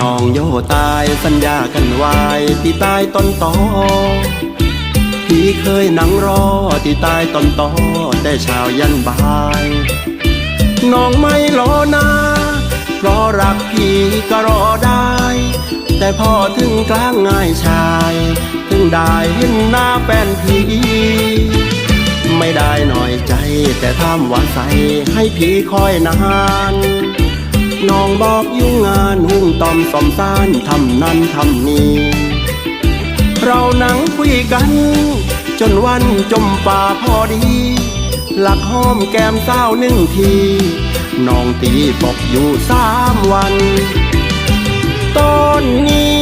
น้องโยตายสัญญากันไว้ที่ใต้ต้นตอพี่เคยนั่งรอที่ใต้ต้นตอแต่เช้ายันบ่ายน้องไม่รอนาเพราะรักพี่ก็รอได้ แต่พอถึงกลางง่ายชาย ถึงได้เห็นหน้าแฟนพี่ไม่ได้หน่อยใจแต่ทำว่าใสให้พี่คอยนาน น้องบอกยุ่งงานหุ่งตอมสมสานทำนั่นทำนี้ เรานั่งคุยกัน จนวันจมป่าพอดี หลักห้อมแก้มเศร้าหนึ่งที น้องตีปกอยู่สามวันตอนนี้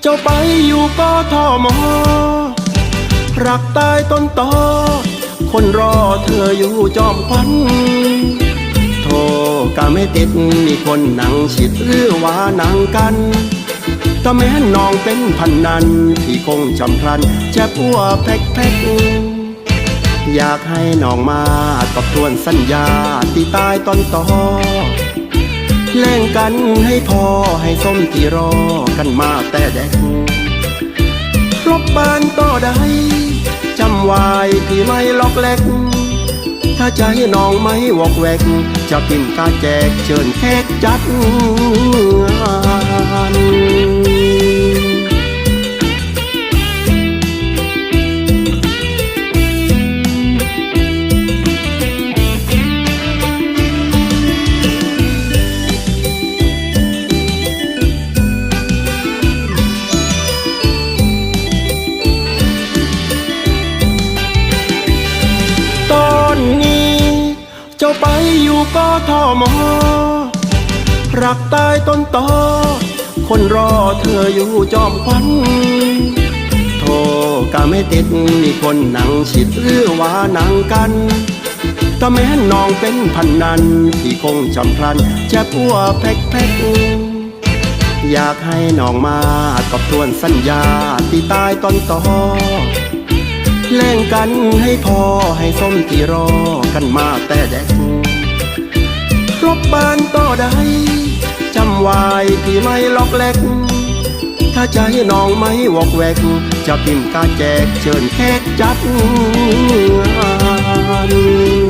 เจ้าไปอยู่ก็ทอมอรักตายต้นตอคนรอเธออยู่จอมควัน ก็ไม่ติดมีคนหนังชิดหรือว่านังกันก็แม้น้องเป็นพันนันที่คงจำพลันจะพัวแพ็กแพ็กอยากให้น้องมาตอบทวนสัญญาที่ตายต้นตอแล่งกันให้พอให้ส้มที่รอกันมาแต่เด็กรบบ้านต่อได้จำไว้ที่ไม่ล็อกแลก ถ้าใจน้องไม่วอกแวก จะกินการแจกเชิญแขกจัดงาน จ้าไปอยู่ก็ทอมอรักตายต้นตอ คนรอเธออยู่จอมควันโทรก็ไม่ติดมีคนหนังชิดหรือว่านังกันก็แม้นน้องเป็นพันนันที่คงจำพลันเจะพัวแพ็กแพ็กอยากให้น้องมาตบทวนสัญญาที่ตายต้นตอ แล่งกันให้พอให้ส้มที่รอกันมาแต่เด็กรบบ้านต่อได้จำไว้ที่ไม่ล็อกแลกถ้าใจน้องไม่วอกแวก จะพิมพ์การแจกเชิญแขกจัดง